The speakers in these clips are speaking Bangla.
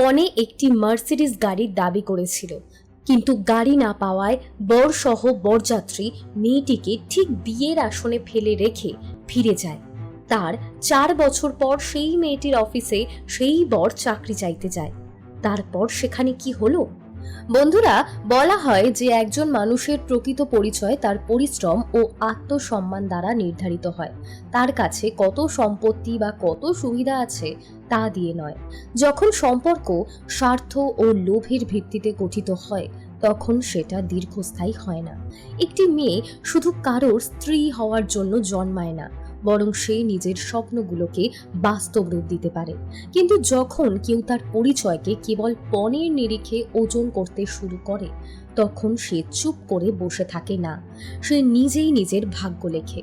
পনে একটি মার্সিডিস গাড়ির দাবি করেছিল। কিন্তু গাড়ি না পাওয়ায় বর সহ বরযাত্রী মেয়েটিকে ঠিক বিয়ের আসনে ফেলে রেখে ফিরে যায়। তার চার বছর পর সেই মেয়েটির অফিসে সেই বর চাকরি চাইতে যায়। তারপর সেখানে কি হলো? বন্ধুরা, বলা হয় যে একজন মানুষের প্রকৃত পরিচয় তার পরিশ্রম ও আত্মসম্মান দ্বারা নির্ধারিত হয়। তার কাছে কত সম্পত্তি বা কত সুবিধা আছে তা দিয়ে নয়। যখন সম্পর্ক স্বার্থ ও লোভের ভিত্তিতে গঠিত হয়, তখন সেটা দীর্ঘস্থায়ী হয় না। একটি মেয়ে শুধু কারোর স্ত্রী হওয়ার জন্য জন্মায় না। বরং সে নিজের স্বপ্নগুলোকে বাস্তব রূপ দিতে পারে। কিন্তু যখন কেউ তার পরিচয়কে কেবল পণের নিরিখে ওজন করতে শুরু করে, তখন সে চুপ করে বসে থাকে না। সে নিজেই নিজের ভাগ্য লেখে।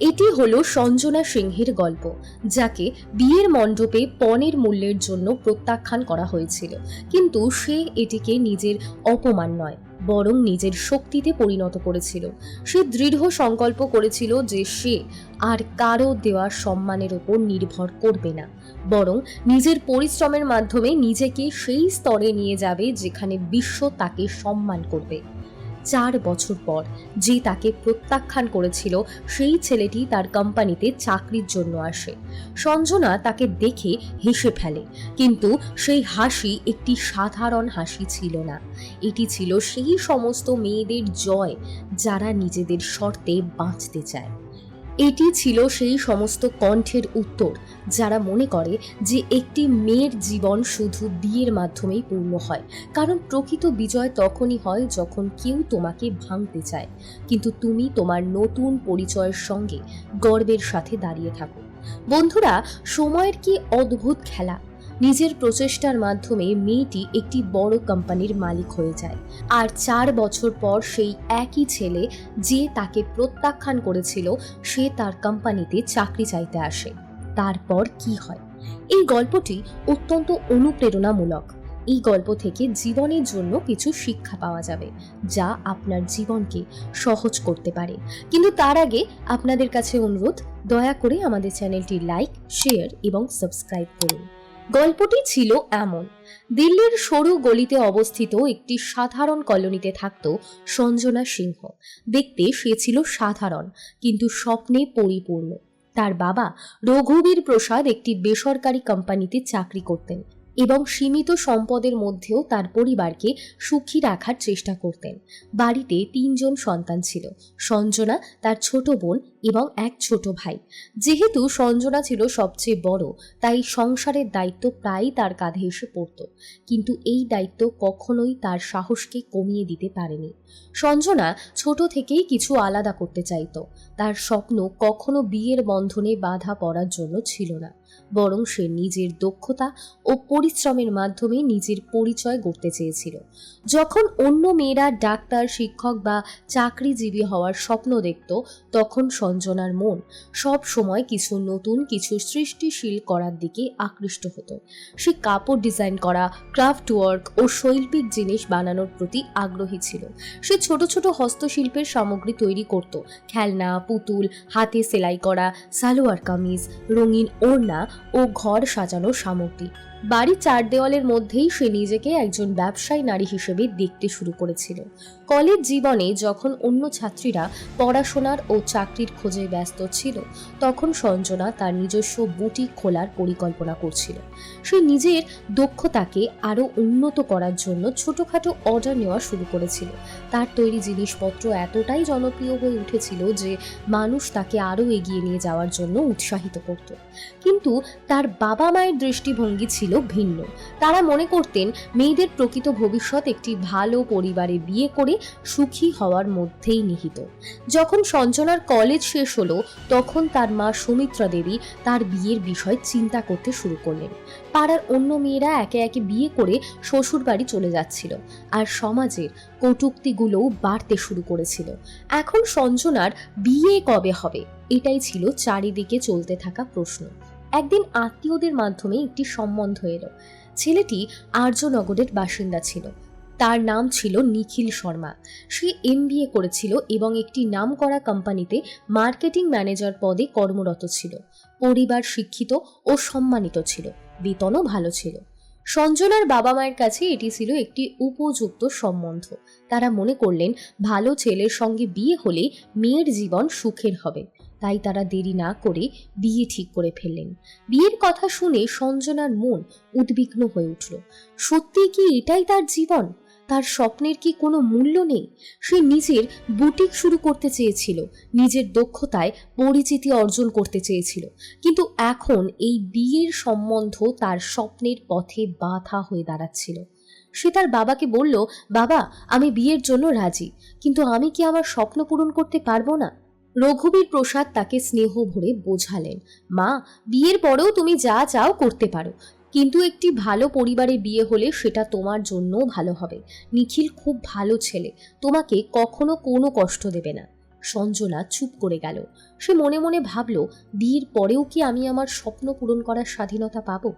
এটি হলো সঞ্জনা সিংহের গল্প, যাকে বিয়ের মণ্ডপে পণের মূল্যের জন্য প্রত্যাখ্যান করা হয়েছিল। কিন্তু সে এটিকে নিজের অপমান নয়। বরং নিজের শক্তিতে পরিণত করেছিল। সে দৃঢ় সংকল্প করেছিল যে সে আর কারও দেওয়া সম্মানের ওপর নির্ভর করবে না। বরং নিজের পরিশ্রমের মাধ্যমে নিজেকে সেই স্তরে নিয়ে যাবে যেখানে বিশ্ব তাকে সম্মান করবে। চার বছর পর যে তাকে প্রত্যাখ্যান করেছিল, সেই ছেলেটি তার কোম্পানিতে চাকরির জন্য আসে। সঞ্জনা তাকে দেখে হেসে ফেলে, কিন্তু সেই হাসি একটি সাধারণ হাসি ছিল না। এটি ছিল সেই সমস্ত মেয়েদের জয় যারা নিজেদের শর্তে বাঁচতে চায়। এটি ছিল সেই সমস্ত কণ্ঠের উত্তর যারা মনে করে যে একটি মেয়ের জীবন শুধু বিয়ের মাধ্যমেই পূর্ণ হয়, কারণ প্রকৃত বিজয় তখনই হয় যখন কেউ তোমাকে ভাঙতে চায়। কিন্তু তুমি তোমার নতুন পরিচয়ের সঙ্গে গর্বের সাথে দাঁড়িয়ে থাকো। বন্ধুরা, সময়ের কি অদ্ভুত খেলা। নিজের প্রচেষ্টার মাধ্যমে মেয়েটি একটি বড় কোম্পানির মালিক হয়ে যায়। আর চার বছর পর সেই একই ছেলে যে তাকে প্রত্যাখ্যান করেছিল, সে তার কোম্পানিতে চাকরি চাইতে আসে। তারপর কি হয়? এই গল্পটি অত্যন্ত অনুপ্রেরণামূলক। এই গল্প থেকে জীবনের জন্য কিছু শিক্ষা পাওয়া যাবে, যা আপনার জীবনকে সহজ করতে পারে। কিন্তু তার আগে আপনাদের কাছে অনুরোধ, দয়া করে আমাদের চ্যানেলটি লাইক, শেয়ার এবং সাবস্ক্রাইব করুন। গল্পটি ছিল এমন, দিল্লির সরু গলিতে অবস্থিত একটি সাধারণ কলোনিতে থাকত সঞ্জনা সিংহ। দেখতে সে ছিল সাধারণ, কিন্তু স্বপ্নে পরিপূর্ণ। তার বাবা রঘুবীর প্রসাদ একটি বেসরকারি কোম্পানিতে চাকরি করতেন। এবং সীমিত সম্পদের মধ্যেও তার পরিবারকে সুখী রাখার চেষ্টা করতেন। বাড়িতে তিনজন সন্তান ছিল, সঞ্জনা তার ছোট বোন এবং এক ছোট ভাই। যেহেতু সঞ্জনা ছিল সবচেয়ে বড়, তাই সংসারের দায়িত্ব প্রায়ই তার কাঁধে এসে পড়ত। কিন্তু এই দায়িত্ব কখনোই তার সাহসকে কমিয়ে দিতে পারেনি। সঞ্জনা ছোট থেকেই কিছু আলাদা করতে চাইত। তার স্বপ্ন কখনো বিয়ের বন্ধনে বাধা পড়ার জন্য ছিল না। বরং সে নিজের দক্ষতা ও পরিশ্রমের মাধ্যমে নিজের পরিচয় গড়তে চেয়েছিল। যখন অন্য মেয়েরা ডাক্তার, শিক্ষক বা চাকরিজীবী হওয়ার স্বপ্ন দেখত, তখন সঞ্জনার মন সব সময় কিছু নতুন, কিছু সৃষ্টিশীল করার দিকে আকৃষ্ট হতো। সে কাপড় ডিজাইন করা, ক্রাফট ওয়ার্ক ও শৈল্পিক জিনিস বানানোর প্রতি আগ্রহী ছিল। সে ছোট ছোট হস্তশিল্পের সামগ্রী তৈরি করত। খেলনা, পুতুল, হাতে সেলাই করা, সালোয়ার কামিজ, রঙিন ওড়না ও ঘর সাজানো সামগ্রী। বাড়ির চার দেওয়ালের মধ্যেই সে নিজেকে একজন ব্যবসায়ী নারী হিসেবে দেখতে শুরু করেছিল। কলেজ জীবনে যখন অন্য ছাত্রীরা পড়াশোনার ও চাকরির খোঁজে ব্যস্ত ছিল, তখন সঞ্জনা তার নিজস্ব বুটিক খোলার পরিকল্পনা করছিল। সে নিজের দক্ষতাকে আরও উন্নত করার জন্য ছোটখাটো অর্ডার নেওয়া শুরু করেছিল। তার তৈরি জিনিসপত্র এতটাই জনপ্রিয় হয়ে উঠেছিল যে মানুষ তাকে আরও এগিয়ে নিয়ে যাওয়ার জন্য উৎসাহিত করত। কিন্তু তার বাবা মায়ের দৃষ্টিভঙ্গি ছিল ভিন্ন। তারা মনে করতেন, মেয়েদের প্রকৃত ভবিষ্যৎ একটি ভালো পরিবারে বিয়ে করে সুখী হওয়ার মধ্যেই নিহিত। যখন সঞ্জনার কলেজ শেষ হলো, তখন তার মা সুমিত্রা দেবী তার বিয়ের বিষয় চিন্তা করতে শুরু করলেন। পাড়ার অন্য মেয়েরা একে একে বিয়ে করে শ্বশুর বাড়ি চলে যাচ্ছিল আর সমাজের কটুক্তিগুলোও বাড়তে শুরু করেছিল। এখন সঞ্জনার বিয়ে কবে হবে? এটাই ছিল চারিদিকে চলতে থাকা প্রশ্ন। একদিন আত্মীয়দের মাধ্যমে একটি সম্বন্ধ এলো। ছেলেটি আর্যনগরের বাসিন্দা ছিল। তার নাম ছিল নিখিল শর্মা। সে এম করেছিল এবং একটি নামকরা কোম্পানিতে মার্কেটিং ম্যানেজার পদে কর্মরত ছিল। পরিবার শিক্ষিত ও সম্মানিত ছিল। বেতনও ভালো ছিল। সঞ্জনার বাবা মায়ের কাছে এটি ছিল একটি উপযুক্ত সম্বন্ধ। তারা মনে করলেন, ভালো ছেলের সঙ্গে বিয়ে হলে মেয়ের জীবন সুখের হবে। তাই তারা দেরি না করে বিয়ে ঠিক করে ফেললেন। বিয়ের কথা শুনে সঞ্জনার মন উদ্বিগ্ন হয়ে উঠল। সত্যি কি এটাই তার জীবন? তার স্বপ্নের কি কোনো মূল্য নেই? সে নিজের বুটিক শুরু করতে চেয়েছিল, নিজের দক্ষতায় পরিচিতি অর্জন করতে চেয়েছিল। কিন্তু এখন এই বিয়ের সম্বন্ধ তার স্বপ্নের পথে বাধা হয়ে দাঁড়াচ্ছিল। সে তার বাবাকে বলল, বাবা, আমি বিয়ের জন্য রাজি, কিন্তু আমি কি আমার স্বপ্ন পূরণ করতে পারব না? রঘুবীর প্রসাদ তাকে স্নেহ ভরে বোঝালেন, মা, বিয়ের পরেও তুমি যা চাও করতে পারো কিন্তু একটি ভালো পরিবারে বিয়ে হলে সেটা তোমার জন্যও ভালো হবে। নিখিল খুব ভালো ছেলে। তোমাকে কখনো কোনো কষ্ট দেবে না। সঞ্জনা চুপ করে গেল। সে মনে মনে ভাবল, বিয়ের পরেও কি আমি আমার স্বপ্ন পূরণ করার স্বাধীনতা পাবো?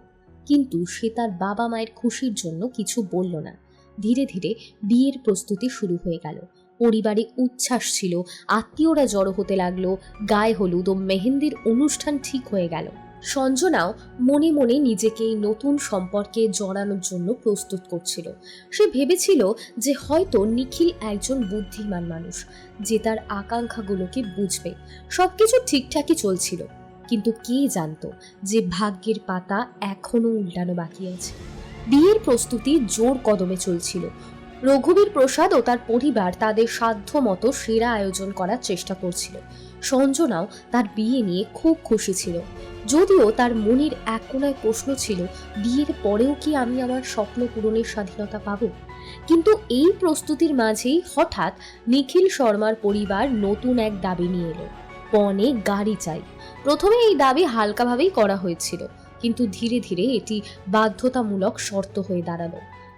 কিন্তু সে তার বাবা মায়ের খুশির জন্য কিছু বলল না। ধীরে ধীরে বিয়ের প্রস্তুতি শুরু হয়ে গেল। পরিবারে উচ্ছ্বাস ছিল, আত্মীয়রা জড়ো হতে লাগল, গায়ে হলুদ ও মেহেন্দির অনুষ্ঠান ঠিক হয়ে গেল। সঞ্জনাও মনে মনে নিজেকে এই নতুন সম্পর্কে জড়ানোর জন্য প্রস্তুত করছিল। সে ভেবেছিল যে হয়তো নিখিল একজন বুদ্ধিমান মানুষ, যে তার আকাঙ্ক্ষাগুলোকে বুঝবে। সবকিছু ঠিকঠাকই চলছিল, কিন্তু কে জানতো যে ভাগ্যের পাতা এখনও উল্টানো বাকি আছে। বিয়ের প্রস্তুতি জোর কদমে চলছিল। রঘুবীর প্রসাদ ও তার পরিবার তাদের সাধ্য মতো সেরা আয়োজন করার চেষ্টা করছিল। সঞ্জনাও তার বিয়ে নিয়ে খুব খুশি ছিল। যদিও তার মনের এক কোনায় প্রশ্ন ছিল, বিয়ের পরেও কি আমি আমার স্বপ্ন পূরণের স্বাধীনতা পাব? কিন্তু এই প্রস্তুতির মাঝেই হঠাৎ নিখিল শর্মার পরিবার নতুন এক দাবি নিয়ে এলো। পণে গাড়ি চাই। প্রথমে এই দাবি হালকাভাবেই করা হয়েছিল, কিন্তু ধীরে ধীরে এটি বাধ্যতামূলক শর্ত হয়ে দাঁড়াল।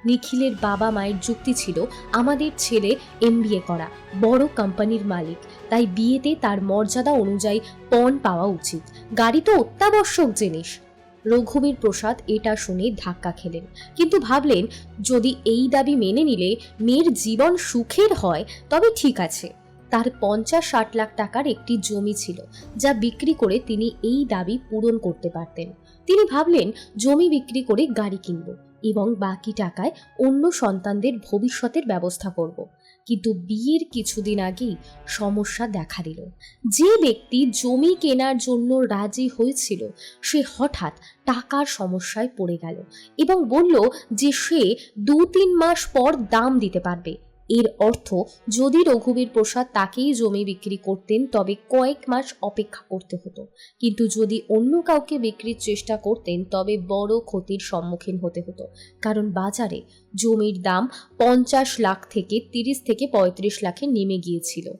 নিখিলের বাবা মায়ের যুক্তি ছিল, আমাদের ছেলে এমবিএ করা, বড় কোম্পানির মালিক। তাই বিয়েতে তার মর্যাদা অনুযায়ী পণ পাওয়া উচিত। গাড়ি তো অত্যাবশ্যক জিনিস। রঘুবীর প্রসাদ এটা শুনে ধাক্কা খেলেন। কিন্তু ভাবলেন, যদি এই দাবি মেনে নিলে মেয়ের জীবন সুখের হয়, তবে ঠিক আছে। তার পঞ্চাশ ষাট লাখ টাকার একটি জমি ছিল, যা বিক্রি করে তিনি এই দাবি পূরণ করতে পারতেন। তিনি ভাবলেন, জমি বিক্রি করে গাড়ি কিনব। এবং বাকি টাকায় অন্য সন্তানদের ভবিষ্যতের ব্যবস্থা করব। কিন্তু বিয়ের কিছুদিন আগেই সমস্যা দেখা দিল। যে ব্যক্তি জমি কেনার জন্য রাজি হয়েছিল, সে হঠাৎ টাকার সমস্যায় পড়ে গেল এবং বলল যে সে দু তিন মাস পর দাম দিতে পারবে। এর অর্থ, যদি রঘুবীর প্রসাদ তাকেই জমি বিক্রি করতেন, তবে কয়েক মাস অপেক্ষা করতে হতো। কিন্তু যদি অন্য কাউকে বিক্রির চেষ্টা করতেন, তবে বড় ক্ষতির সম্মুখীন হতে হতো। কারণ বাজারে জমির দাম পঞ্চাশ লাখ থেকে তিরিশ থেকে পঁয়ত্রিশ লাখে নেমে গিয়েছিল।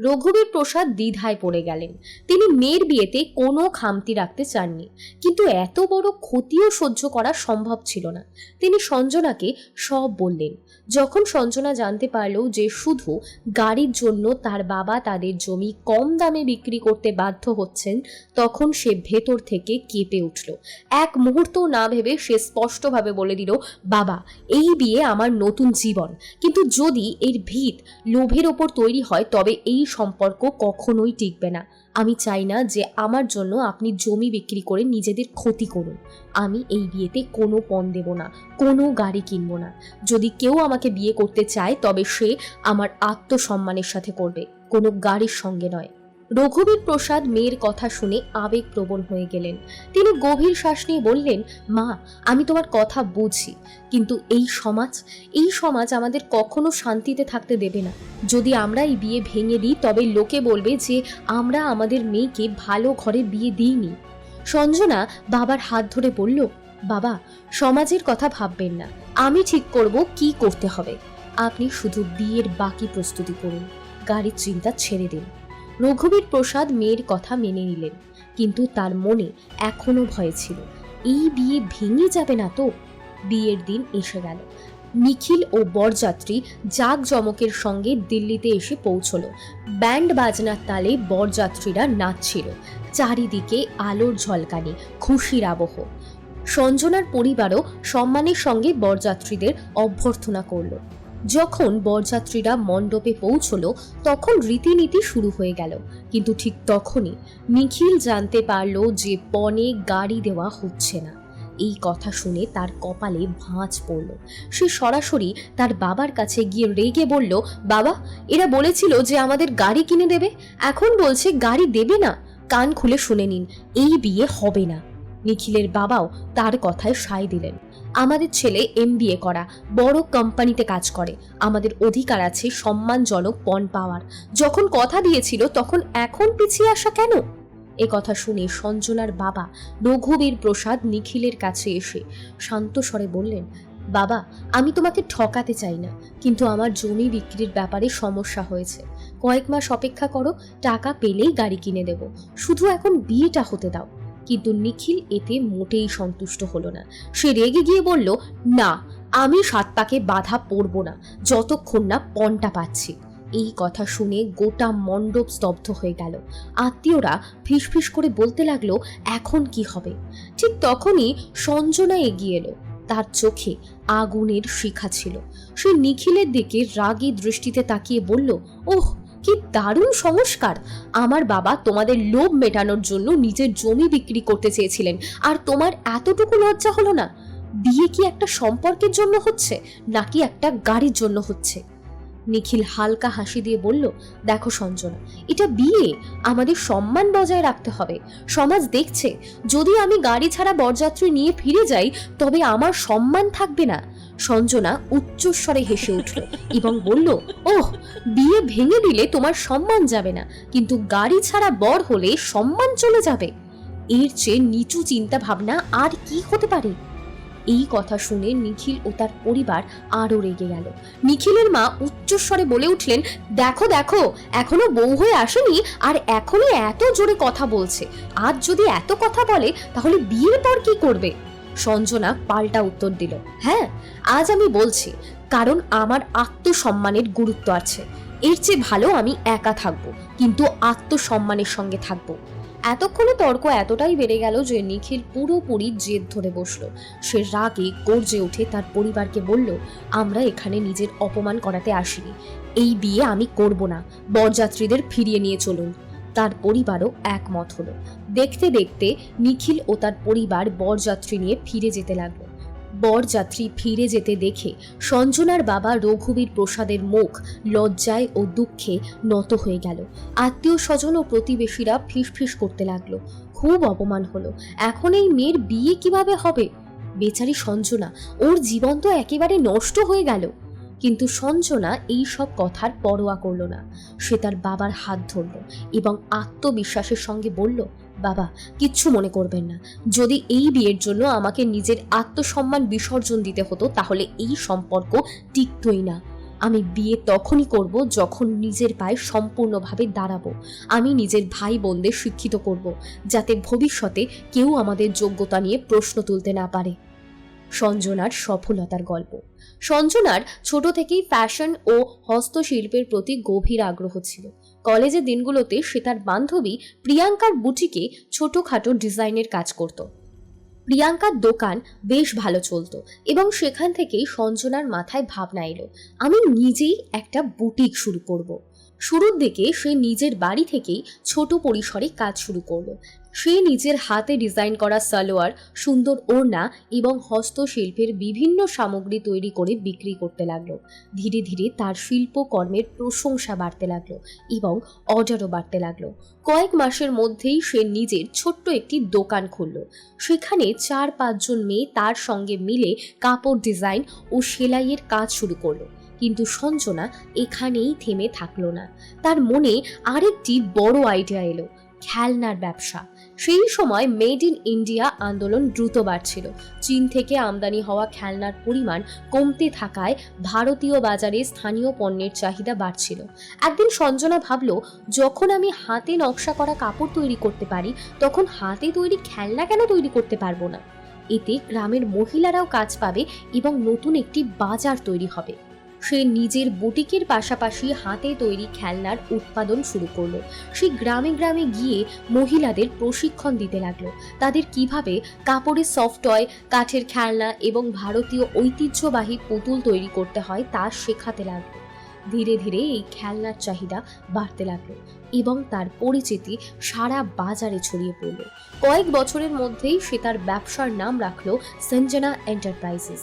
রঘুবীর প্রসাদ দ্বিধায় পড়ে গেলেন। তিনি মেয়ের বিয়েতে কোনো খামতি রাখতে চাননি। কিন্তু এত বড় ক্ষতিও সহ্য করা সম্ভব ছিল না। তিনি সঞ্জনাকে সব বললেন যখন সঞ্জনা জানতে পারল যে শুধু গাড়ির জন্য তার বাবা তাদের জমি কম দামে বিক্রি করতে বাধ্য হচ্ছেন, তখন সে ভেতর থেকে কেঁপে উঠল। এক মুহূর্ত না ভেবে সে স্পষ্টভাবে বলে দিল, বাবা, এই বিয়ে আমার নতুন জীবন। কিন্তু যদি এর ভিত লোভের ওপর তৈরি হয়, তবে এই সম্পর্ক কখনোই টিকবে না। আমি চাই না যে আমার জন্য আপনি জমি বিক্রি করে নিজেদের ক্ষতি করুন। আমি এই বিয়েতে কোনো পণ দেব না, কোনো গাড়ি কিনবো না। যদি কেউ আমাকে বিয়ে করতে চায়, তবে সে আমার আত্মসম্মানের সাথে করবে, কোনো গাড়ির সঙ্গে নয়। রঘুবীর প্রসাদ মেয়ের কথা শুনে আবেগপ্রবণ হয়ে গেলেন। তিনি গভীর শ্বাস নিয়ে বললেন, মা, আমি তোমার কথা বুঝি, কিন্তু এই সমাজ এই সমাজ আমাদের কখনো শান্তিতে থাকতে দেবে না। যদি আমরা এই বিয়ে ভেঙে দিই, তবে লোকে বলবে যে আমরা আমাদের মেয়েকে ভালো ঘরে বিয়ে দিইনি। সঞ্জনা বাবার হাত ধরে বলল, বাবা, সমাজের কথা ভাববেন না। আমি ঠিক করব কি করতে হবে। আপনি শুধু বিয়ের বাকি প্রস্তুতি করুন। গাড়ির চিন্তা ছেড়ে দিন। রঘুবীর প্রসাদ মেয়ের কথা মেনে নিলেন। কিন্তু তার মনে এখনও ভয় ছিল। এই বিয়ে ভেঙে যাবে না তো? বিয়ের দিন এসে গেল। নিখিল ও বরযাত্রী জাঁকজমকের সঙ্গে দিল্লিতে এসে পৌঁছলো। ব্যান্ড বাজনার তালে বরযাত্রীরা নাচছিল। চারিদিকে আলোর ঝলকানি, খুশির আবহ। সঞ্জনার পরিবারও সম্মানের সঙ্গে বরযাত্রীদের অভ্যর্থনা করল। যখন বরযাত্রীরা মণ্ডপে পৌঁছলো, তখন রীতিনীতি শুরু হয়ে গেল। কিন্তু ঠিক তখনই নিখিল জানতে পারল যে পণে গাড়ি দেওয়া হচ্ছে না। এই কথা শুনে তার কপালে ভাঁজ পড়ল। সে সরাসরি তার বাবার কাছে গিয়ে রেগে বলল, বাবা, এরা বলেছিল যে আমাদের গাড়ি কিনে দেবে। এখন বলছে গাড়ি দেবে না। কান খুলে শুনে নিন, এই বিয়ে হবে না। নিখিলের বাবাও তার কথায় সায় দিলেন। আমাদের ছেলে এম করা, বড় কোম্পানিতে কাজ করে। আমাদের অধিকার আছে সম্মানজনক পণ পাওয়ার। যখন কথা দিয়েছিল তখন এখন পিছিয়ে আসা কেন? এ কথা শুনে সঞ্জনার বাবা রঘুবীর প্রসাদ নিখিলের কাছে এসে শান্ত স্বরে বললেন, বাবা, আমি তোমাকে ঠকাতে চাই না, কিন্তু আমার জমি বিক্রির ব্যাপারে সমস্যা হয়েছে। কয়েক মাস অপেক্ষা করো, টাকা পেলেই গাড়ি কিনে দেব। শুধু এখন বিয়েটা হতে দাও। কিন্তু নিখিল এতে মোটেই সন্তুষ্ট হলো না। সে রেগে গিয়ে বলল, না, আমি সাত পাকে বাধা পড়ব না, যতক্ষণ না পণটা পাচ্ছি। এই কথা শুনে গোটা মণ্ডপ স্তব্ধ হয়ে গেল। আত্মীয়রা ফিসফিস করে বলতে লাগল, এখন কি হবে? ঠিক তখনই সঞ্জনা এগিয়ে এলো। তার চোখে আগুনের শিখা ছিল। সে নিখিলের দিকে রাগী দৃষ্টিতে তাকিয়ে বলল, ওহ কি দারুণ সংস্কার। আমার বাবা তোমাদের লোভ মেটানোর জন্য নিজের জমি বিক্রি করতে চেয়েছিলেন, আর তোমার এতটুকু লজ্জা হলো না? বিয়ে কি একটা সম্পর্কের জন্য হচ্ছে, নাকি একটা গাড়ির জন্য হচ্ছে? নিখিল হালকা হাসি দিয়ে বলল, দেখো সঞ্জনা, এটা বিয়ে, আমাদের সম্মান বজায় রাখতে হবে। সমাজ দেখছে, যদি আমি গাড়ি ছাড়া বরযাত্রী নিয়ে ফিরে যাই, তবে আমার সম্মান থাকবে না। সঞ্জনা উচ্চস্বরে হেসে উঠল এবং বলল, ওহ, বিয়ে ভেঙে দিলে তোমার সম্মান যাবে না, কিন্তু গাড়ি ছাড়া বর হলে সম্মান চলে যাবে। এর চেয়ে নিচু চিন্তা ভাবনা আর কি হতে পারে? এই কথা শুনে নিখিল ও তার পরিবার আরও রেগে গেল। নিখিলের মা উচ্চস্বরে বলে উঠলেন, দেখো দেখো, এখনও বউ হয়ে আসেনি আর এখনই এত জোরে কথা বলছে। আজ যদি এত কথা বলে, তাহলে বিয়ের পর কি করবে? সঞ্জনা পাল্টা উত্তর দিল হ্যাঁ আজ আমি বলছি, কারণ আমার আত্মসম্মানের গুরুত্ব আছে। এর চেয়ে ভালো আমি একা থাকব, কিন্তু আত্মসম্মানের সঙ্গে থাকব। এতক্ষণে তর্ক এতটাই বেড়ে গেল যে নিখিল পুরোপুরি জেদ ধরে বসল। সে রাগে গর্জে উঠে তার পরিবারকে বলল, আমরা এখানে নিজের অপমান করাতে আসিনি। এই বিয়ে আমি করব না। বরযাত্রীদের ফিরিয়ে নিয়ে চলুন। তার পরিবারও একমত হলো। দেখতে দেখতে নিখিল ও তার পরিবার বরযাত্রী নিয়ে ফিরে যেতে লাগল। বরযাত্রী ফিরে যেতে দেখে সঞ্জনার বাবা রঘুবীর প্রসাদের মুখ লজ্জায় ও দুঃখে নত হয়ে গেল। আত্মীয় স্বজন ও প্রতিবেশীরা ফিসফিস করতে লাগল। খুব অপমান হলো। এখন এই মেয়ের বিয়ে কীভাবে হবে? বেচারি সঞ্জনা, ওর জীবন তো একেবারে নষ্ট হয়ে গেল। কিন্তু সঞ্জনা এই সব কথার পরোয়া করল না। সে তার বাবার হাত ধরল এবং আত্মবিশ্বাসের সঙ্গে বলল, বাবা, কিচ্ছু মনে করবেন না। যদি এই বিয়ের জন্য আমাকে নিজের আত্মসম্মান বিসর্জন দিতে হতো, তাহলে এই সম্পর্ক টিকতই না। আমি বিয়ে তখনই করব যখন নিজের পায়ে সম্পূর্ণভাবে দাঁড়াবো। আমি নিজের ভাই বোনদের শিক্ষিত করব, যাতে ভবিষ্যতে কেউ আমাদের যোগ্যতা নিয়ে প্রশ্ন তুলতে না পারে। সঞ্জনার সফলতার গল্প। সঞ্জনার ছোট থেকেই ফ্যাশন ও হস্তশিল্পের প্রতি গভীর আগ্রহ ছিল। কলেজের দিনগুলোতে সে তার বান্ধবী প্রিয়াঙ্কার বুটিকে ছোটখাটো ডিজাইনের কাজ করত। প্রিয়াঙ্কার দোকান বেশ ভালো চলতো এবং সেখান থেকেই সঞ্জনার মাথায় ভাবনা এলো, আমি নিজেই একটা বুটিক শুরু করব। শুরুর দিকে সে নিজের বাড়ি থেকেই ছোট পরিসরে কাজ শুরু করল। সে নিজের হাতে ডিজাইন করা সালোয়ার, সুন্দর ওড়না এবং হস্তশিল্পের বিভিন্ন সামগ্রী তৈরি করে বিক্রি করতে লাগল। ধীরে ধীরে তার শিল্পকর্মের প্রশংসা বাড়তে লাগল এবং অর্ডারও বাড়তে লাগল। কয়েক মাসের মধ্যেই সে নিজের ছোট্ট একটি দোকান খুলল। সেখানে চার পাঁচজন মেয়ে তার সঙ্গে মিলে কাপড় ডিজাইন ও সেলাইয়ের কাজ শুরু করল। কিন্তু সঞ্জনা এখানেই থেমে থাকল না। তার মনে আরেকটি বড় আইডিয়া এলো, খেলনার ব্যবসা। সেই সময় মেড ইন ইন্ডিয়া আন্দোলন দ্রুত বাড়ছিল। চীন থেকে আমদানি হওয়া খেলনার পরিমাণ কমতে থাকায় ভারতীয় বাজারে স্থানীয় পণ্যের চাহিদা বাড়ছিল। একদিন সঞ্জনা ভাবল, যখন আমি হাতে নকশা করা কাপড় তৈরি করতে পারি, তখন হাতে তৈরি খেলনা কেন তৈরি করতে পারব না? এতে গ্রামের মহিলারাও কাজ পাবে এবং নতুন একটি বাজার তৈরি হবে। সে নিজের বুটিকের পাশাপাশি হাতে তৈরি খেলনার উৎপাদন শুরু করল। সে গ্রামে গ্রামে গিয়ে মহিলাদের প্রশিক্ষণ দিতে লাগল। তাদের কীভাবে কাপড়ের সফট টয় কাঠের খেলনা এবং ভারতীয় ঐতিহ্যবাহী পুতুল তৈরি করতে হয় তা শেখাতে লাগল। ধীরে ধীরে এই খেলনার চাহিদা বাড়তে লাগল এবং তার পরিচিতি সারা বাজারে ছড়িয়ে পড়ল। কয়েক বছরের মধ্যেই সে তার ব্যবসার নাম রাখল সঞ্জনা এন্টারপ্রাইজেস।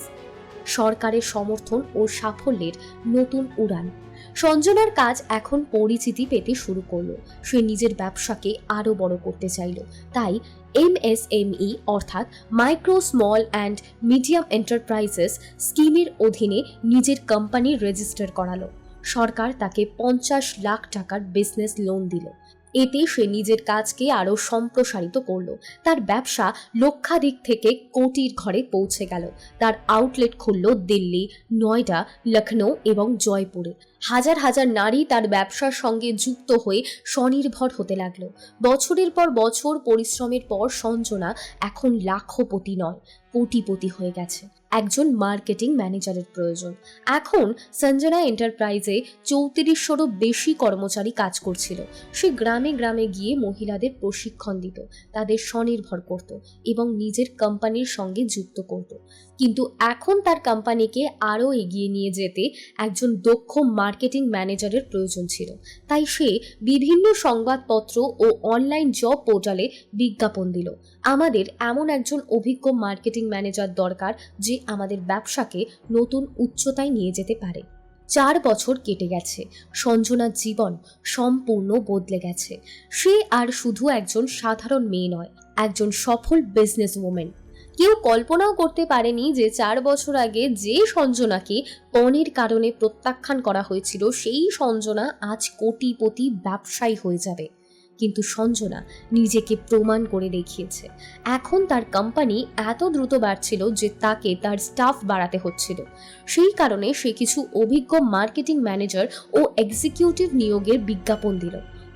সরকারের সমর্থন ও সাফল্যের নতুন উড়ান। সঞ্জনার কাজ এখন পরিচিতি পেতে শুরু করল। সে নিজের ব্যবসাকে আরও বড় করতে চাইল। তাই এমএসএমই অর্থাৎ micro, small and medium enterprises স্কিমের অধীনে নিজের কোম্পানি রেজিস্টার করালো। সরকার তাকে পঞ্চাশ লাখ টাকার বিজনেস লোন দিল। এতে সে নিজের কাজকে আরও সম্প্রসারিত করল। তার ব্যবসা লক্ষাধিক থেকে কোটির ঘরে পৌঁছে গেল। তার আউটলেট খুলল দিল্লি, নয়ডা লখনৌ এবং জয়পুরে। হাজার হাজার নারী তার ব্যবসার সঙ্গে যুক্ত হয়ে স্বনির্ভর হতে লাগল। বছরের পর বছর পরিশ্রমের পর সঞ্জনা এখন লাখপতি নয়, কোটিপতি হয়ে গেছে। একজন মার্কেটিং ম্যানেজারের প্রয়োজন। এখন সঞ্জনা এন্টারপ্রাইজে চৌত্রিশশোরও বেশি কর্মচারী কাজ করছিল। সে গ্রামে গ্রামে গিয়ে মহিলাদের প্রশিক্ষণ দিত, তাদের স্বনির্ভর করত এবং নিজের কোম্পানির সঙ্গে যুক্ত করত। কিন্তু এখন তার কোম্পানিকে আরও এগিয়ে নিয়ে যেতে একজন দক্ষ মার্কেটিং ম্যানেজারের প্রয়োজন ছিল। তাই সে বিভিন্ন সংবাদপত্র ও অনলাইন জব পোর্টালে বিজ্ঞাপন দিল। আমাদের এমন একজন অভিজ্ঞ মার্কেটিং ম্যানেজার দরকার যে আমাদের ব্যবসাকে নতুন উচ্চতায় নিয়ে যেতে পারে। চার বছর কেটে গেছে, সঞ্জনার জীবন সম্পূর্ণ বদলে গেছে। সে আর শুধু একজন সাধারণ মেয়ে নয়, একজন সফল বিজনেস ওমেন কেউ কল্পনাও করতে পারেনি যে চার বছর আগে যে সঞ্জনাকে পণের কারণে প্রত্যাখ্যান করা হয়েছিল, সেই সঞ্জনা আজ কোটিপতি ব্যবসায়ী হয়ে যাবে। কিন্তু সঞ্জনা নিজেকে প্রমাণ করে দেখিয়েছে। এখন তার কোম্পানি এত দ্রুত বাড়ছিল যে তাকে তার স্টাফ বাড়াতে হচ্ছিল। সেই কারণে সে কিছু অভিজ্ঞ মার্কেটিং ম্যানেজার ও এক্সিকিউটিভ নিয়োগের বিজ্ঞাপন দিল।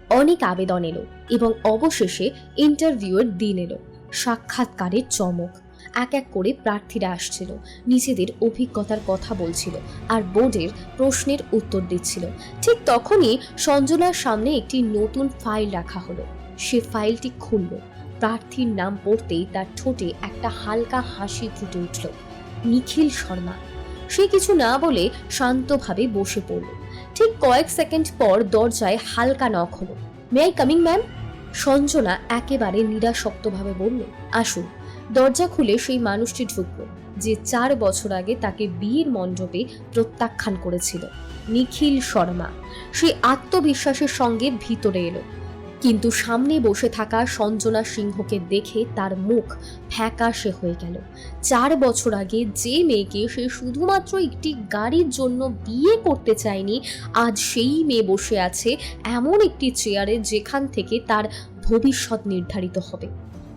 অনেক আবেদন এলো এবং অবশেষে ইন্টারভিউয়ের দিন এলো। সাক্ষাৎকারের চমক। এক এক করে প্রার্থীরা আসছিল। নিজেদের অভিজ্ঞতার কথা বলছিল আর বোর্ডের প্রশ্নের উত্তর দিচ্ছিল। ঠিক তখনই সঞ্জনার সামনে একটি নতুন ফাইল রাখা হলো। সে ফাইলটি খুলল। প্রার্থীর নাম পড়তেই তার ঠোঁটে একটা হালকা হাসি ফুটে উঠল। নিখিল শর্মা। সে কিছু না বলে শান্তভাবে বসে পড়ল। ঠিক কয়েক সেকেন্ড পর দরজায় হালকা নখ হলো। May I coming ma'am Sanjana একেবারে নিরাসক্তভাবে বলল, আসুন। দরজা খুলে সেই মানুষটি ঢুকলো, যে চার বছর আগে তাকে বিয়ের মণ্ডপে প্রত্যাখ্যান করেছিল, নিখিল শর্মা। সে আত্মবিশ্বাসের সঙ্গে ভিতরে এলো, কিন্তু সামনে বসে থাকা সঞ্জনা সিংহকে দেখে তার মুখ ফ্যাকাশে হয়ে গেল। চার বছর আগে যে মেয়েকে সে শুধুমাত্র একটি গাড়ির জন্য বিয়ে করতে চায়নি, আজ সেই মেয়ে বসে আছে এমন একটি চেয়ারে যেখান থেকে তার ভবিষ্যৎ নির্ধারিত হবে।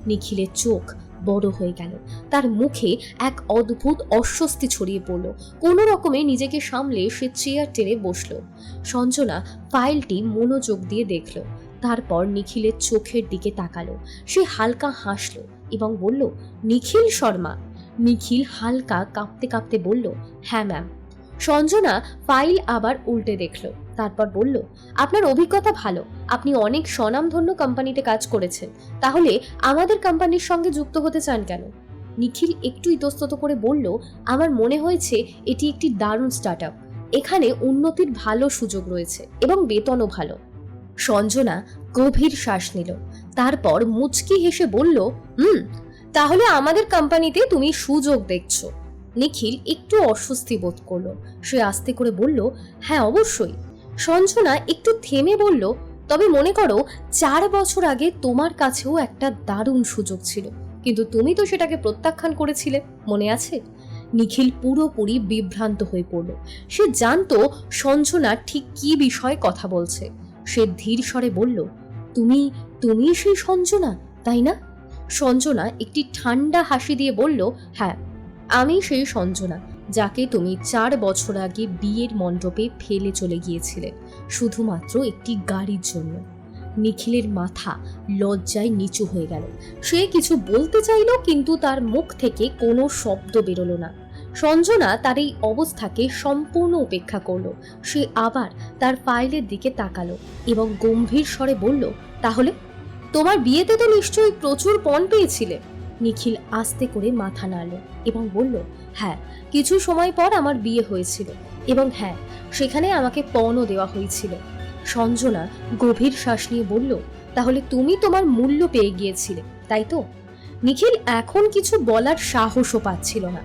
নিখিলের চোখ বড় হয়ে গেল। তার মুখে এক অদ্ভুত অস্বস্তি ছড়িয়ে পড়ল। কোনো রকমে নিজেকে সামলে সে চেয়ার টেনে বসল। সঞ্জনা ফাইলটি মনোযোগ দিয়ে দেখল। তারপর নিখিলের চোখের দিকে তাকালো। সে হালকা হাসল এবং বলল, নিখিল শর্মা। নিখিল হালকা কাঁপতে কাঁপতে বলল হ্যাঁ ম্যাম। সঞ্জনা ফাইল আবার উল্টে দেখল। তারপর বলল, আপনার অভিজ্ঞতা ভালো। আপনি অনেক স্বনামধন্য কোম্পানিতে কাজ করেছেন। তাহলে আমাদের কোম্পানির সঙ্গে যুক্ত হতে চান কেন? নিখিল একটু ইতস্তত করে বলল, আমার মনে হয়েছে এটি একটি দারুণ স্টার্ট এখানে উন্নতির ভালো সুযোগ রয়েছে এবং বেতনও ভালো। সঞ্জনা গভীর শ্বাস নিল। তারপর মুচকি হেসে বলল, হুম, তাহলে আমাদের কোম্পানিতে তুমি সুযোগ দেখছ। নিখিল একটু অস্বস্তি বোধ করল। সে আস্তে করে বলল হ্যাঁ অবশ্যই। সঞ্জনা একটু থেমে বলল, তবে মনে করো, চার বছর আগে তোমার কাছেও একটা দারুণ সুযোগ ছিল, কিন্তু তুমি তো সেটাকে প্রত্যাখ্যান করেছিলে, মনে আছে? নিখিল পুরোপুরি বিভ্রান্ত হয়ে পড়ল। সে জানতো সঞ্জনা ঠিক কি বিষয়ে কথা বলছে। সে ধীর স্বরে বলল, তুমি তুমি সেই সঞ্জনা, তাই না? সঞ্জনা একটি ঠান্ডা হাসি দিয়ে বলল হ্যাঁ আমি সেই সঞ্জনা, যাকে তুমি চার বছর আগে বিয়ের মণ্ডপে ফেলে চলে গিয়েছিলে, শুধুমাত্র একটি গাড়ির জন্য। নিখিলের মাথা লজ্জায় নিচু হয়ে গেল। সে কিছু বলতে চাইল, কিন্তু তার মুখ থেকে কোনো শব্দ বেরোলো না। সঞ্জনা তার এই অবস্থাকে সম্পূর্ণ উপেক্ষা করল। সে আবার তার ফাইলের দিকে তাকালো এবং গম্ভীর স্বরে বলল, তাহলে? তোমার বিয়েতে তো নিশ্চয়ই প্রচুর পণ পেয়েছিলে। নিখিল আস্তে করে মাথা নাড়ল এবং বলল হ্যাঁ কিছু সময় পর আমার বিয়ে হয়েছিল এবং হ্যাঁ সেখানে আমাকে পণও দেওয়া হয়েছিল। সঞ্জনা গভীর শ্বাস নিয়ে বলল, তাহলে তুমি তোমার মূল্য পেয়ে গিয়েছিলে, তাই তো? নিখিল এখন কিছু বলার সাহসও পাচ্ছিল না।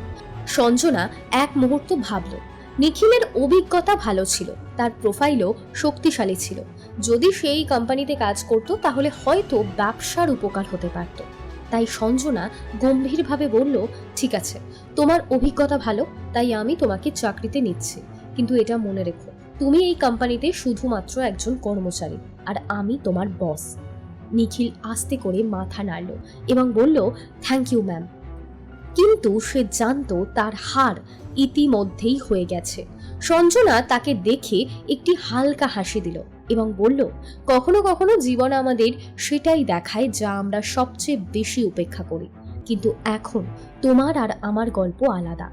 সঞ্জনা এক মুহূর্ত ভাবল, নিখিলের অভিজ্ঞতা ভালো ছিল, তার প্রোফাইলও শক্তিশালী ছিল। যদি সেই কোম্পানিতে কাজ করত, তাহলে হয়তো ব্যবসার উপকার হতে পারত। তাই সঞ্জনা গম্ভীরভাবে বলল, ঠিক আছে, তোমার অভিজ্ঞতা ভালো, তাই আমি তোমাকে চাকরিতে নিচ্ছি। কিন্তু এটা মনে রেখো, তুমি এই কোম্পানিতে শুধুমাত্র একজন কর্মচারী, আর আমি তোমার বস। নিখিল আস্তে করে মাথা নাড়ল এবং বলল, থ্যাংক ইউ, ম্যাম। কিন্তু সে জানতো তার হার ইতিমধ্যেই হয়ে গেছে। সঞ্জনা তাকে দেখে একটি হালকা হাসি দিল। এবং বলল, কখনো কখনো জীবন আমাদের সেটাই দেখায় যা আমরা সবচেয়ে বেশি উপেক্ষা করি। কিন্তু এখন তোমার আর আমার গল্প আলাদা।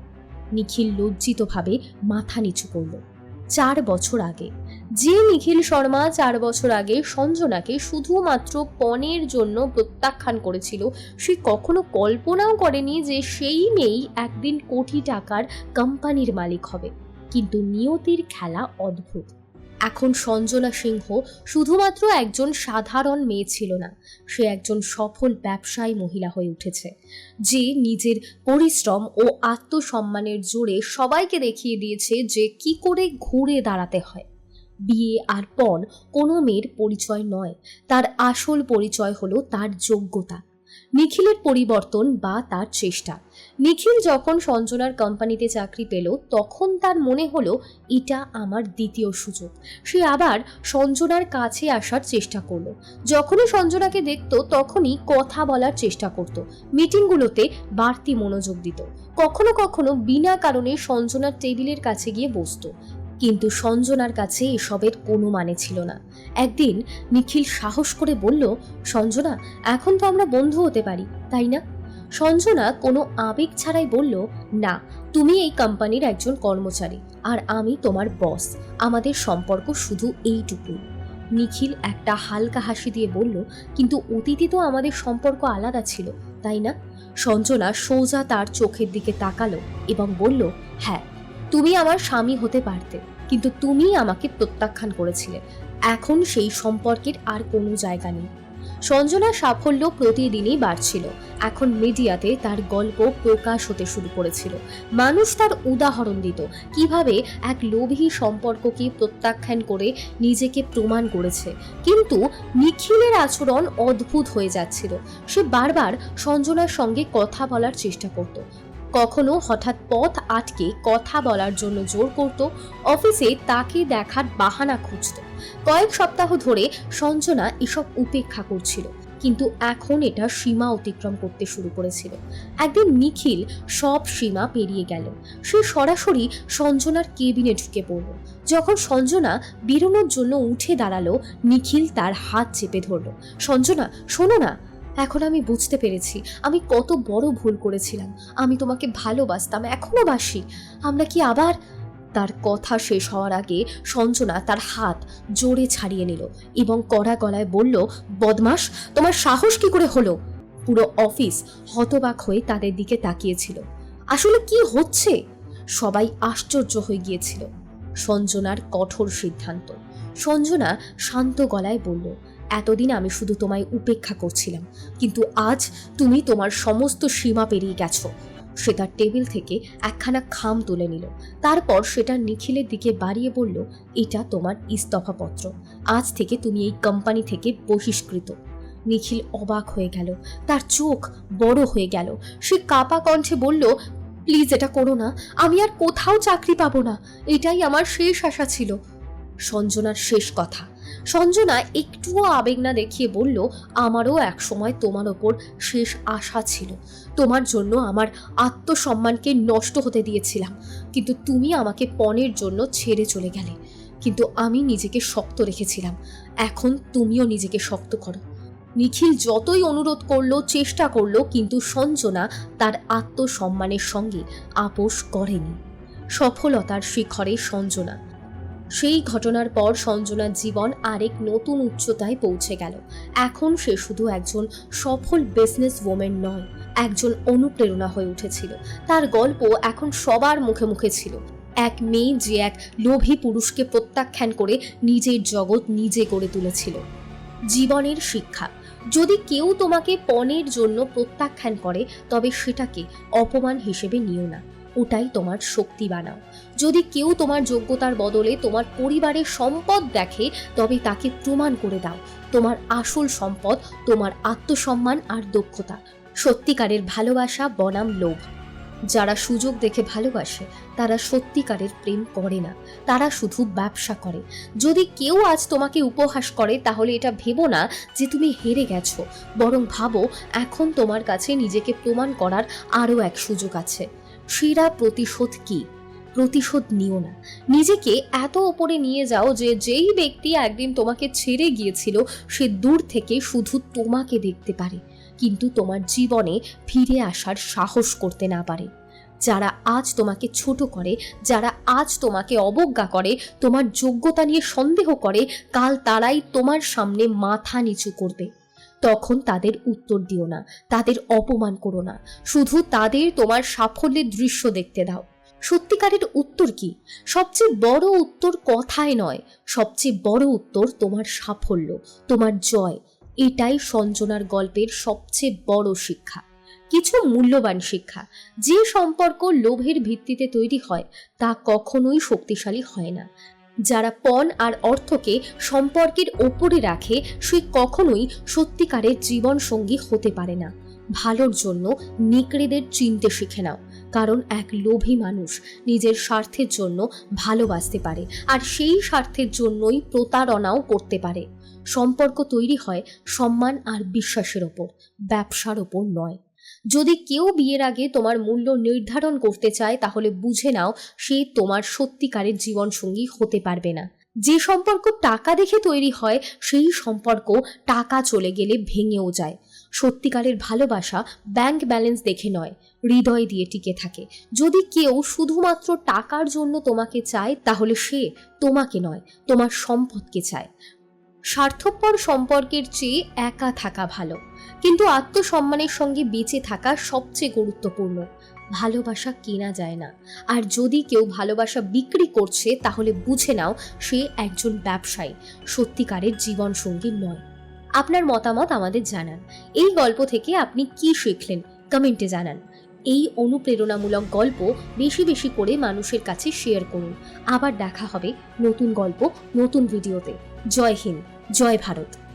নিখিল লজ্জিতভাবে মাথা নিচু করল। চার বছর আগে, যে নিখিল শর্মা চার বছর আগে সঞ্জনাকে শুধুমাত্র পণের জন্য প্রত্যাখ্যান করেছিল, সে কখনো কল্পনাও করেনি যে সেই মেয়েই একদিন কোটি টাকার কোম্পানির মালিক হবে। কিন্তু নিয়তির খেলা অদ্ভুত। এখন সঞ্জনা সিংহ শুধুমাত্র একজন সাধারণ মেয়ে ছিল না, সে একজন সফল ব্যবসায়ী মহিলা হয়ে উঠেছে। যে নিজের পরিশ্রম ও আত্মসম্মানের জোরে সবাইকে দেখিয়ে দিয়েছে যে কি করে ঘুরে দাঁড়াতে হয়। বিয়ে আর পণ কোনো মেয়ের পরিচয় নয়, তার আসল পরিচয় হলো তার যোগ্যতা। নিখিলের পরিবর্তন বা তার চেষ্টা। নিখিল যখন সঞ্জনার কোম্পানিতে চাকরি পেল, তখন তার মনে হলো, এটা আমার দ্বিতীয় সুযোগ। সে আবার সঞ্জনার কাছে আসার চেষ্টা করল। যখনই সঞ্জনাকে দেখতো, তখনই কথা বলার চেষ্টা করত। মিটিংগুলোতে বাড়তি মনোযোগ দিত। কখনো কখনো বিনা কারণে সঞ্জনার টেবিলের কাছে গিয়ে বসতো। কিন্তু সঞ্জনার কাছে এসবের কোনো মানে ছিল না। একদিন নিখিল সাহস করে বলল, সঞ্জনা, এখন তো আমরা বন্ধু হতে পারি, তাই না? সঞ্জনা কোনো আবেগ ছাড়াই বলল, না, তুমি এই কোম্পানির একজন কর্মচারী আর আমি তোমার বস। আমাদের সম্পর্ক শুধু এইটুকু। নিখিল একটা হালকা হাসি দিয়ে বলল, কিন্তু অতীতে তো আমাদের সম্পর্ক আলাদা ছিল, তাই না? সঞ্জনা সোজা তার চোখের দিকে তাকালো এবং বলল হ্যাঁ তুমি আমার স্বামী হতে পারতে, কিন্তু তুমি আমাকে প্রত্যাখ্যান করেছিলে। এখন সেই সম্পর্কের আর কোনো জায়গা নেই। সঞ্জনার সাফল্য প্রতিদিনই বাড়ছিল। এখন মিডিয়াতে তার গল্প প্রকাশ হতে শুরু করেছিল। মানুষ তার উদাহরণ দিত, কীভাবে এক লোভী সম্পর্ককে প্রত্যাখ্যান করে নিজেকে প্রমাণ করেছে। কিন্তু নিখিলের আচরণ অদ্ভুত হয়ে যাচ্ছিল। সে বারবার সঞ্জনার সঙ্গে কথা বলার চেষ্টা করত। কখনো হঠাৎ পথ আটকে কথা বলার জন্য জোর করত, অফিসে তাকে দেখার বাহানা খুঁজত। কয়েক সপ্তাহ ধরে সঞ্জনা এসব উপেক্ষা করছিল, কিন্তু এখন এটা সীমা অতিক্রম করতে শুরু করেছিল। একদিন নিখিল সব সীমা পেরিয়ে গেল। সে সরাসরি সঞ্জনার কেবিনে ঢুকে পড়ল। যখন সঞ্জনা বেরোনোর জন্য উঠে দাঁড়াল, নিখিল তার হাত চেপে ধরল। সঞ্জনা, শোনো না এখন আমি বুঝতে পেরেছি, আমি কত বড় ভুল করেছিলাম। আমি তোমাকে ভালোবাসতাম, এখনও বাসি। আমরা কি আবার? তার কথা শেষ হওয়ার আগে সঞ্জনা তার হাত জোরে ছাড়িয়ে নিল এবং কড়া গলায় বলল বদমাস তোমার সাহস কি করে হলো? পুরো অফিস হতবাক হয়ে তাদের দিকে তাকিয়েছিল। আসলে কি হচ্ছে? সবাই আশ্চর্য হয়ে গিয়েছিল। সঞ্জনার কঠোর সিদ্ধান্ত। সঞ্জনা শান্ত গলায় বলল এতদিন আমি শুধু তোমায় উপেক্ষা করছিলাম, কিন্তু আজ তুমি তোমার সমস্ত সীমা পেরিয়ে গেছো। সে তার টেবিল থেকে একখানা খাম তুলে নিল। তারপর সেটা নিখিলের দিকে বাড়িয়ে বলল, এটা তোমার ইস্তফাপত্র। আজ থেকে তুমি এই কোম্পানি থেকে বহিষ্কৃত। নিখিল অবাক হয়ে গেল। তার চোখ বড় হয়ে গেল। সে কাপা কণ্ঠে বলল, প্লিজ এটা করো না। আমি আর কোথাও চাকরি পাবো না। এটাই আমার শেষ আশা ছিল। সঞ্জনার শেষ কথা। সঞ্জনা একটুও আবেগ না দেখিয়ে বলল, আমারও এক সময় তোমার ওপর শেষ আশা ছিল। তোমার জন্য আমার আত্মসম্মানকে নষ্ট হতে দিয়েছিলাম। কিন্তু তুমি আমাকে পণের জন্য ছেড়ে চলে গেলে। কিন্তু আমি নিজেকে শক্ত রেখেছিলাম। এখন তুমিও নিজেকে শক্ত করো। নিখিল যতই অনুরোধ করল, চেষ্টা করল, কিন্তু সঞ্জনা তার আত্মসম্মানের সঙ্গে আপোষ করেনি। সফলতার শিখরে সঞ্জনা সেই ঘটনার পর সঞ্জনার জীবন আরেক নতুন উচ্চতায় পৌঁছে গেল। এখন সে শুধু একজন সফল বিজনেস ওমেন নয়, একজন অনুপ্রেরণা হয়ে উঠেছিল। তার গল্প এখন সবার মুখে মুখে ছিল। এক মেয়ে যে এক লোভী পুরুষকে প্রত্যাখ্যান করে নিজের জগৎ নিজে গড়ে তুলেছিল। জীবনের শিক্ষা, যদি কেউ তোমাকে পণের জন্য প্রত্যাখ্যান করে, তবে সেটাকে অপমান হিসেবে নিও না। ওটাই তোমার শক্তি বানাও। যদি কেউ তোমার যোগ্যতার বদলে তোমার পরিবারের সম্পদ দেখে, তবে তাকে প্রমাণ করে দাও। তোমার আসল সম্পদ, তোমার আত্মসম্মান আর দক্ষতা। সত্যিকারের ভালোবাসা বনাম লোভ। যারা সুযোগ দেখে ভালোবাসে, তারা সত্যিকারের প্রেম করে না। তারা শুধু ব্যবসা করে। যদি কেউ আজ তোমাকে উপহাস করে, তাহলে এটা ভেবো না যে তুমি হেরে গেছো। বরং ভাবো, এখন তোমার কাছে নিজেকে প্রমাণ করার আরও এক সুযোগ আছে। সেরা প্রতিশোধ কি? প্রতিশোধ নিও না। নিজেকে এত ওপরে নিয়ে যাও যে যেই ব্যক্তি একদিন তোমাকে ছেড়ে গিয়েছিল, সে দূর থেকে শুধু তোমাকে দেখতে পারে। কিন্তু তোমার জীবনে ফিরে আসার সাহস করতে না পারে। যারা আজ তোমাকে ছোট করে, যারা আজ তোমাকে অবজ্ঞা করে, তোমার যোগ্যতা নিয়ে সন্দেহ করে, কাল তারাই তোমার সামনে মাথা নিচু করবে। তখন তাদের উত্তর দিও না, তাদের অপমান করো না। শুধু তাদের তোমার সাফল্যের দৃশ্য দেখতে দাও। সত্যিকারের উত্তর কি? সবচেয়ে বড় উত্তর কথায় নয়, সবচেয়ে বড় উত্তর তোমার সাফল্য, তোমার জয়। এটাই সঞ্জনার গল্পের সবচেয়ে বড় শিক্ষা। কিছু মূল্যবান শিক্ষা, যে সম্পর্ক লোভের ভিত্তিতে তৈরি হয়, তা কখনোই শক্তিশালী হয় না। যারা পণ আর অর্থকে সম্পর্কের ওপরে রাখে, সে কখনোই সত্যিকারের জীবন সঙ্গী হতে পারে না। ভালোর জন্য নিকড়েদের চিনতে শিখে নাও। কারণ এক লোভী মানুষ নিজের স্বার্থের জন্য ভালোবাসতে পারে আর সেই স্বার্থের জন্যই প্রতারণাও করতে পারে। সম্পর্ক তৈরি হয় সম্মান আর বিশ্বাসের ওপর, ব্যবসার ওপর নয়। যদি কেউ বিয়ের আগে তোমার মূল্য নির্ধারণ করতে চায়, তাহলে বুঝে নাও সে তোমার সত্যিকারের জীবনসঙ্গী হতে পারবে না। যে সম্পর্ক টাকা দেখে তৈরি হয়, সেই সম্পর্ক টাকা চলে গেলে ভেঙেও যায়। সত্যিকারের ভালোবাসা ব্যাংক ব্যালেন্স দেখে নয়, হৃদয় দিয়ে টিকে থাকে। যদি কেউ শুধুমাত্র টাকার জন্য তোমাকে চায়, তাহলে সে তোমাকে নয়, তোমার সম্পদকে চায়। স্বার্থপর সম্পর্কের চেয়ে একা থাকা ভালো। কিন্তু আত্মসম্মানের সঙ্গে বেঁচে থাকা সবচেয়ে গুরুত্বপূর্ণ। ভালোবাসা কেনা যায় না। আর যদি কেউ ভালোবাসা বিক্রি করছে, তাহলে বুঝে নাও সে একজন ব্যবসায়ী। সত্যিকারের জীবনসঙ্গী নয়। আপনার মতামত আমাদের জানান। এই গল্প থেকে আপনি কি শিখলেন? কমেন্টে জানান। এই অনুপ্রেরণামূলক গল্প বেশি বেশি করে মানুষের কাছে শেয়ার করুন। আবার দেখা হবে নতুন গল্প, নতুন ভিডিওতে জয় হিন্দ, জয় ভারত।